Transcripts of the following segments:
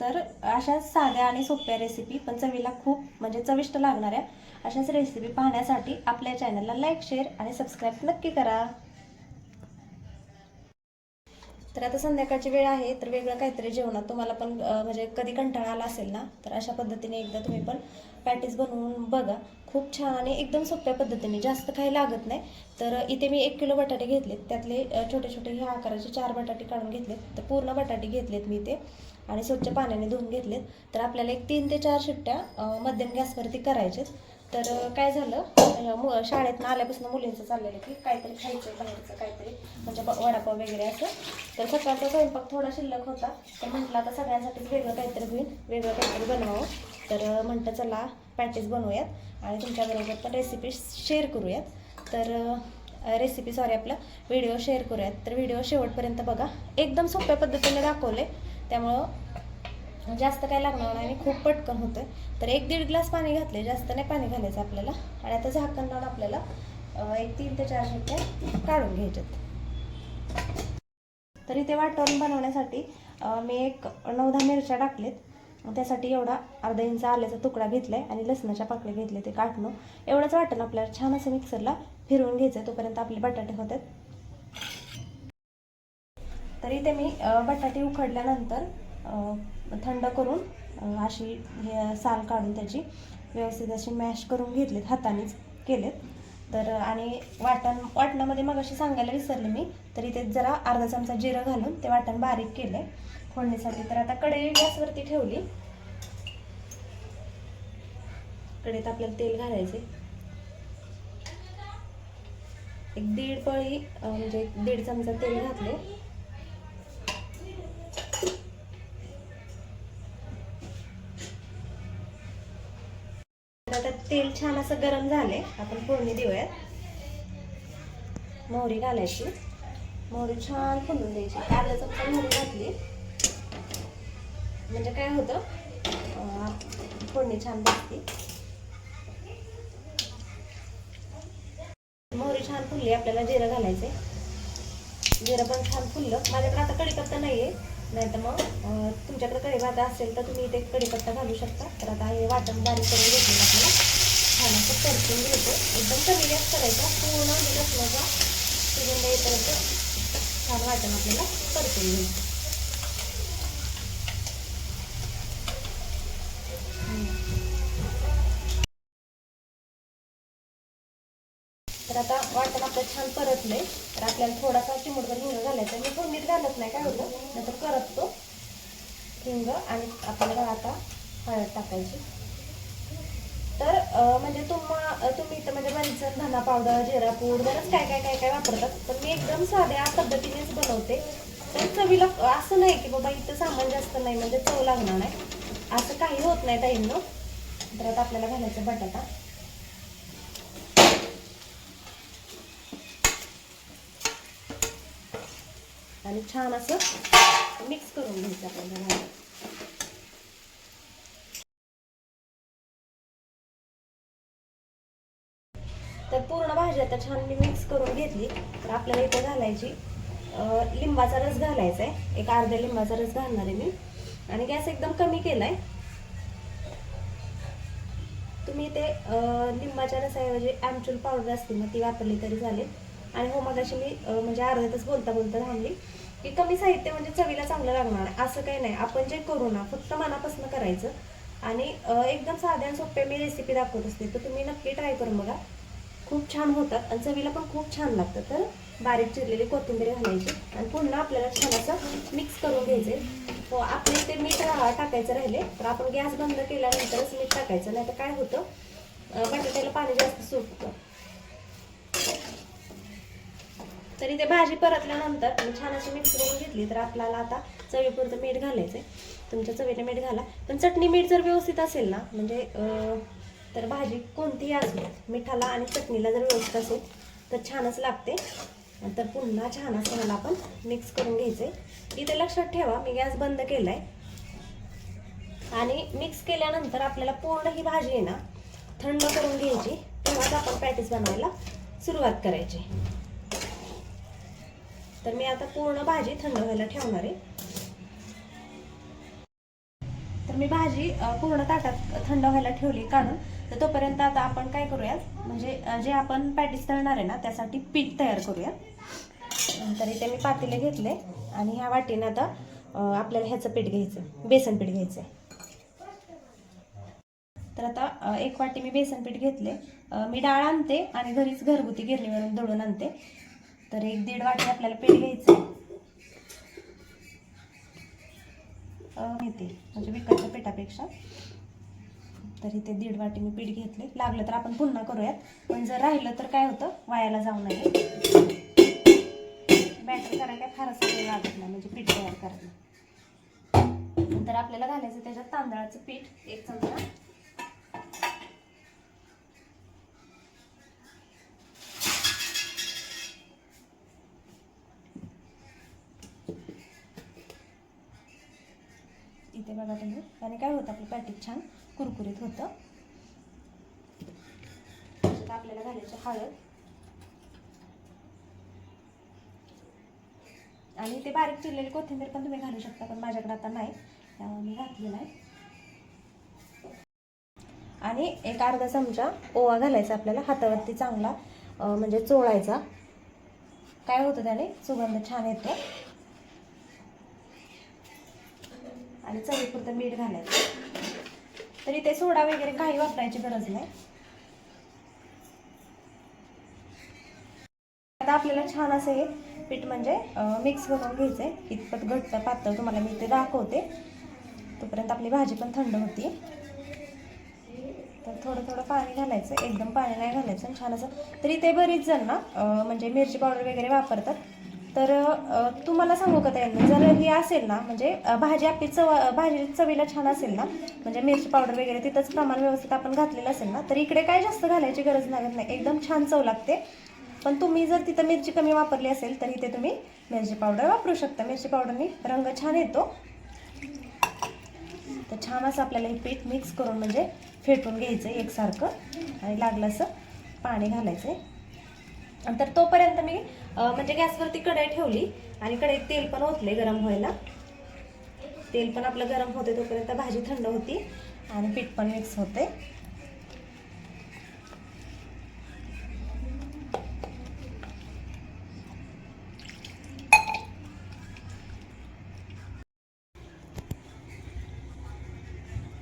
तर अशाच साध्या आणि सोप्या रेसिपी पण चवीला खूप म्हणजे चविष्ट लागणाऱ्या अशाच रेसिपी पाहण्यासाठी आपल्या चॅनलला लाईक शेअर आणि सबस्क्राईब नक्की करा. तर आता संध्याकाळची वेळ आहे तर वेगळं काहीतरी जेवणात तुम्हाला पण म्हणजे कधी कंटाळा आला असेल ना तर अशा पद्धतीने एकदा तुम्ही पण पॅटीस बनवून बघा. खूप छान आणि एकदम सोप्या पद्धतीने जास्त काही लागत नाही. तर इथे मी एक किलो बटाटे घेतलेत. त्यातले छोटे छोटे ह्या आकाराचे चार बटाटे काढून घेतलेत. तर पूर्ण बटाटे घेतलेत मी ते आणि स्वच्छ पाण्याने धुवून घेतलेत. तर आपल्याला एक तीन ते चार शिट्ट्या मध्यम गॅसवरती करायच्यात. तर काय झालं मु शाळेतनं आल्यापासून मुलींचं चाललेलं की काहीतरी खायचं बाहेरचं काहीतरी म्हणजे वडापाव वगैरे असं. तर सकाळचा स्वयंपाक थोडा शिल्लक होता. तर म्हटलं आता सगळ्यांसाठीच वेगळं काहीतरी होईल वेगळं काहीतरी बनवावं. तर म्हणतं म्हटलं चला पॅटीस बनवूयात आणि तुमच्याबरोबर पण रेसिपी शेअर करूयात. तर रेसिपी सॉरी आपला व्हिडिओ शेअर करूयात. तर व्हिडिओ शेवटपर्यंत बघा. एकदम सोप्या पद्धतीने दाखवले त्यामुळं जास्त काय लागणार नाही आणि खूप पटकन होतं तर एक दीड ग्लास पाणी घातले जास्त नाही पाणी घालायचं आपल्याला. आणि आता झाकण लावून आपल्याला एक तीन ते चार मिनटं काढून घ्यायच्यात. तर इथे वाटण बनवण्यासाठी मी एक नऊ दहा मिरच्या टाकलेत. त्यासाठी एवढा अर्धा इंच आल्याचा तुकडा घेतलाय आणि लसणाच्या पाकळ्या घेतले ते काटणं एवढंच वाटण आपल्याला छान असं मिक्सरला फिरवून घ्यायचं तोपर्यंत आपले बटाटे होतात. तर इथे मी बटाटे उकडल्यानंतर थंड करून अशी हे साल काढून त्याची व्यवस्थित अशी मॅश करून घेतलेत हातानेच केलेत. तर आणि वाटण वाटणामध्ये मग अशी सांगायला विसरले मी तर इथे जरा अर्धा चमचा जिरं घालून ते वाटण बारीक केले फोडणीसाठी तर आता कढई गॅसवरती ठेवली. कढईत आपल्याला तेल घालायचे एक दीड पळी म्हणजे एक दीड चमचा तेल घातले तेल छान असं गरम झाले आपण फोडणी देऊयात. मोहरी घालायची. मोहरी छान फुलून द्यायची. अर्धा चमचा मोहरी घातली. म्हणजे काय होतं? फोडणी छान बसते मोहरी छान फुलली. आपल्याला जिरं घालायचे जिरं पण छान फुललं. माझ्याकडे आता कढीपत्ता नाही आहे नाही तर मग तुमच्याकडे कढीपत्ता असेल तर तुम्ही इथे कढीपत्ता घालू शकता. तर आता हे वाटण बारीक करून घेतलं आपल्याला. छान असं परतून घेतो. एकदम कमी गॅस करायचा पूर्ण म्हणजे लसणाचा सुगंध येईपर्यंत छान वाटण आपल्याला परतून घ्यायचं तर आता वाटण आपलं छान परतलंय. तर आपल्याला थोडासा चिमूटभर हिंग घालायचा मी फोडणीत घालत नाही काय होतं? नंतर करपतो हिंग आणि आपल्याला आता हळद टाकायची. तर म्हणजे तुम्हा तुम्ही इथं म्हणजे बरीच धना पावडर जिरापूड बरंच काय काय काय काय वापरतात. पण मी एकदम साध्या पद्धतीनेच बनवते. तर चवीला असं नाही की बाबा इथं सामान जास्त नाही म्हणजे चव लागणार नाही. असं काही होत नाही ताईंनो. तर आता आपल्याला घालायचं बटाटा. आणि छान असं मिक्स करून घ्यायचं आपल्याला. तर पूर्ण भाजी आता छान मी मिक्स करून घेतली. तर आपल्याला इथे घालायची लिंबाचा रस घालायचा आहे. एक अर्ध्या लिंबाचा रस घालणार आहे मी. आणि गॅस एकदम कमी केला आहे तुम्ही इथे लिंबाच्या रसाऐवजी आमचूर पावडर असते ना ती वापरली तरी चालेल. आणि हो मग अशी मी म्हणजे अर्ध्या तास बोलता बोलता थांबली की कमी साहित्य म्हणजे चवीला चांगलं लागणार असं काही नाही. आपण जे करू ना फक्त मनापासून करायचं. आणि एकदम साध्या आणि सोप्या मी रेसिपी दाखवत असते. तर तुम्ही नक्की ट्राय करून बघा. खूप छान होतात आणि चवीला पण खूप छान लागतं तर बारीक चिरलेली कोथिंबीर घालायची आणि पुन्हा आपल्याला छान असं मिक्स करून घ्यायचे. हो आपले ते मीठ टाकायचं राहिले तर आपण गॅस बंद केल्यानंतरच मीठ टाकायचं नाही तर काय होतं? बटाट्याला पाणी जास्त सुटतं. तरी ते भाजी परतल्यानंतर छान अशी मिक्स करून घेतली तर आपल्याला आता चवीपुरतं मीठ घालायचं आहे तुमच्या चवीने मीठ घाला. पण चटणी मीठ जर व्यवस्थित असेल ना म्हणजे तर भाजी कोणतीही असू मिठाला आणि चटणीला जर व्यवस्थित असेल तर छानच लागते. नंतर पुन्हा छान असं मला आपण मिक्स करून घ्यायचंय. इथे लक्षात ठेवा मी गॅस बंद केला आहे आणि मिक्स केल्यानंतर आपल्याला पूर्ण ही भाजी आहे ना थंड करून घ्यायची. तेव्हाच आपण पॅटीस बनवायला सुरुवात करायची. तर मी आता पूर्ण भाजी थंड व्हायला ठेवणार आहे. तर मी भाजी पूर्ण ताटात थंड व्हायला ठेवली. काढून तर तोपर्यंत आता आपण काय करूयात? म्हणजे जे आपण पॅटीस तळणार आहे ना त्यासाठी पीठ तयार करूयात. तर इथे मी पातेले घेतले आणि ह्या वाटीनं आता आपल्याला ह्याचं पीठ घ्यायचं बेसन पीठ घ्यायचं तर आता एक वाटी मी बेसन पीठ घेतले. मी डाळ आणते आणि घरीच घरगुती गिरणीवरून दळून आणते. तर एक दीड वाटी आपल्याला पीठ घ्यायचं घेते. म्हणजे विकतच्या पिठापेक्षा. तर इथे दीड वाटी मी पीठ घेतले लागलं तर आपण पुन्हा करूयात. पण जर राहिलं तर काय होतं? वायाला जाऊ नये. बॅटर करायला काय फारच वेळ लागत नाही म्हणजे पीठ तयार करायला नंतर आपल्याला घालायचं त्याच्यात तांदळाचं पीठ एक चमचा. इथे बघा तुम्ही त्याने काय होतं आपली पॅटी छान? कुरकुरीत होतं. त्याच्यात आपल्याला घालायची हळद. आणि ते बारीक चिरलेली कोथिंबीर पण तुम्ही घालू शकता पण माझ्याकडे आता नाही. त्यामुळे मी घातलेलं नाही. आणि एक अर्धा चमचा ओवा घालायचा आपल्याला हातावरती चांगला म्हणजे चोळायचा. काय होतं त्याने? सुगंध छान येतो. आणि चवीपुरतं मीठ घालायचं. तरी ते सोडा वगैरे काही वापरायची गरज नाही. आता आपल्याला छान असं हे पीठ म्हणजे मिक्स करून घ्यायचंय. इतपत घट्ट पातळ तुम्हाला मी ते दाखवते. तोपर्यंत आपली भाजी पण थंड होती. तर थोडं थोडं पाणी घालायचं. एकदम पाणी नाही घालायचं. आणि छान असं तरी ते बरीच जण ना म्हणजे मिरची पावडर वगैरे वापरतात. तर तुम्हाला सांगू का त्यांनी जर हे असेल ना म्हणजे भाजी आपली चव भाजी चवीला छान असेल ना म्हणजे मिरची पावडर वगैरे तिथंच प्रमाण व्यवस्थित आपण घातलेलं असेल ना तर इकडे काय जास्त घालायची गरज लागत नाही. एकदम छान चव लागते. पण तुम्ही जर तिथं मिरची कमी वापरली असेल तर इथे तुम्ही मिरची पावडर वापरू शकता. मिरची पावडरनी रंग छान येतो. तर छान असं आपल्याला हे पीठ मिक्स करून म्हणजे फेटून घ्यायचं आहे एकसारखं. आणि लागलं असं पाणी घालायचं आहे तर तोपर्यंत मी म्हणजे गॅसवरती कढई ठेवली आणि कढईत तेल पण ओतले गरम व्हायला. तेल पण आपलं गरम होते तोपर्यंत भाजी थंड होती आणि पीठ पण मिक्स होते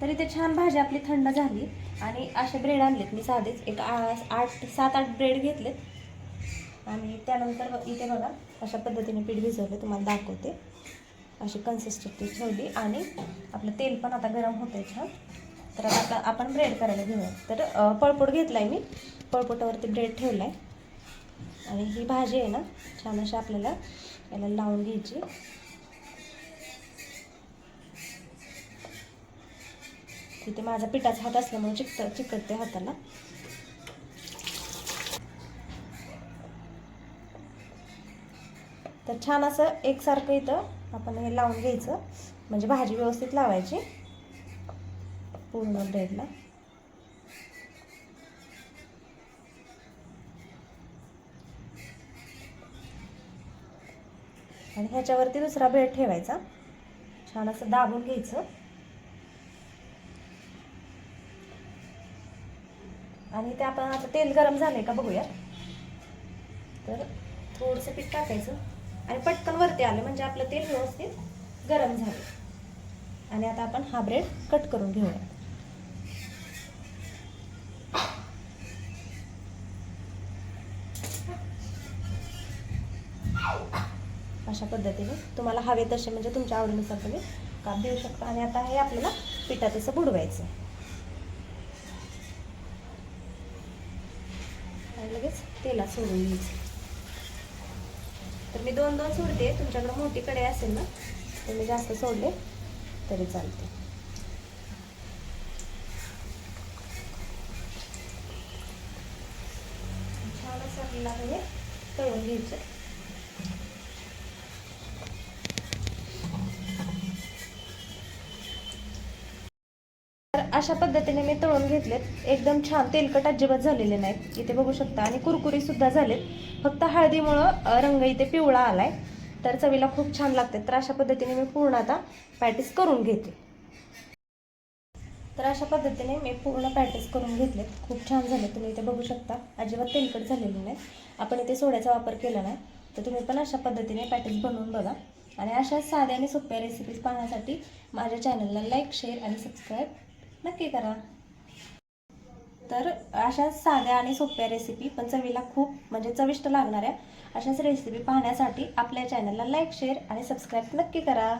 तरी ते छान भाजी आपली थंड झाली आणि असे ब्रेड आणलेत. मी साधेच एक आठ सात आठ ब्रेड घेतलेत. आणि त्यानंतर इथे बघा अशा पद्धतीने पीठ भिजवलं तुम्हाला दाखवते. अशी कन्सिस्टन्सी ठेवली आणि आपलं तेल पण आता गरम होतं छान. तर आता आपण ब्रेड करायला घेऊया. तर पळपोट घेतला आहे मी. पळपोटावरती ब्रेड ठेवला आहे आणि ही भाजी आहे ना छान अशी आपल्याला याला लावून घ्यायची. तिथे माझा पिठाचा हात असल्यामुळे चिकट चिकटते हाताला. तर छान असं एकसारखं इथं आपण हे लावून घ्यायचं. म्हणजे भाजी व्यवस्थित लावायची. पूर्ण ब्रेडला. आणि ह्याच्यावरती दुसरा ब्रेड ठेवायचा. छान असं दाबून घ्यायचं. आणि ते आपण आता तेल गरम झालं आहे का बघूया. तर थोडंसं पीठ टाकायचं. आणि पटकन वरती आलं म्हणजे आपलं तेल व्यवस्थित गरम झालं. आणि आता आपण हा ब्रेड कट करून घेऊया. अशा पद्धतीने तुम्हाला हवे तसे म्हणजे तुमच्या आवडीनुसार तुम्ही काप देऊ शकता. आणि आता हे आपल्याला पिठात असं बुडवायचं आणि लगेच तेला सोडून घ्यायचं तर मी दोन दोन सोडते तुमच्याकडे मोठी कढई असेल ना तर मी जास्त सोडले तरी चालते. छान असं आपल्याला हे तळून घ्यायचं. अशा पद्धतीने मी तळून घेतलेत. एकदम छान तेलकट अजिबात झालेले नाहीत. इथे बघू शकता. आणि कुरकुरी सुद्धा झालेत. फक्त हळदीमुळं रंग इथे पिवळा आलाय. तर चवीला खूप छान लागते. तर अशा पद्धतीने मी पूर्ण आता पॅटीस करून घेते. तर अशा पद्धतीने मी पूर्ण पॅटीस करून घेतलेत. खूप छान झाले तुम्ही इथे बघू शकता. अजिबात तेलकट झालेली नाही आपण इथे सोड्याचा वापर केला नाही. तर तुम्ही पण अशा पद्धतीने पॅटीस बनवून बघा. आणि अशा साध्या आणि सोप्या रेसिपीज पाहण्यासाठी माझ्या चॅनलला लाईक शेअर आणि सबस्क्राईब नक्की करा. तर अशा साध्या आणि सोप्या रेसिपी पण चवीला खूप म्हणजे चविष्ट लागणाऱ्या अशाच रेसिपी पाहण्यासाठी आपल्या चॅनलला लाईक शेअर आणि सबस्क्राईब नक्की करा.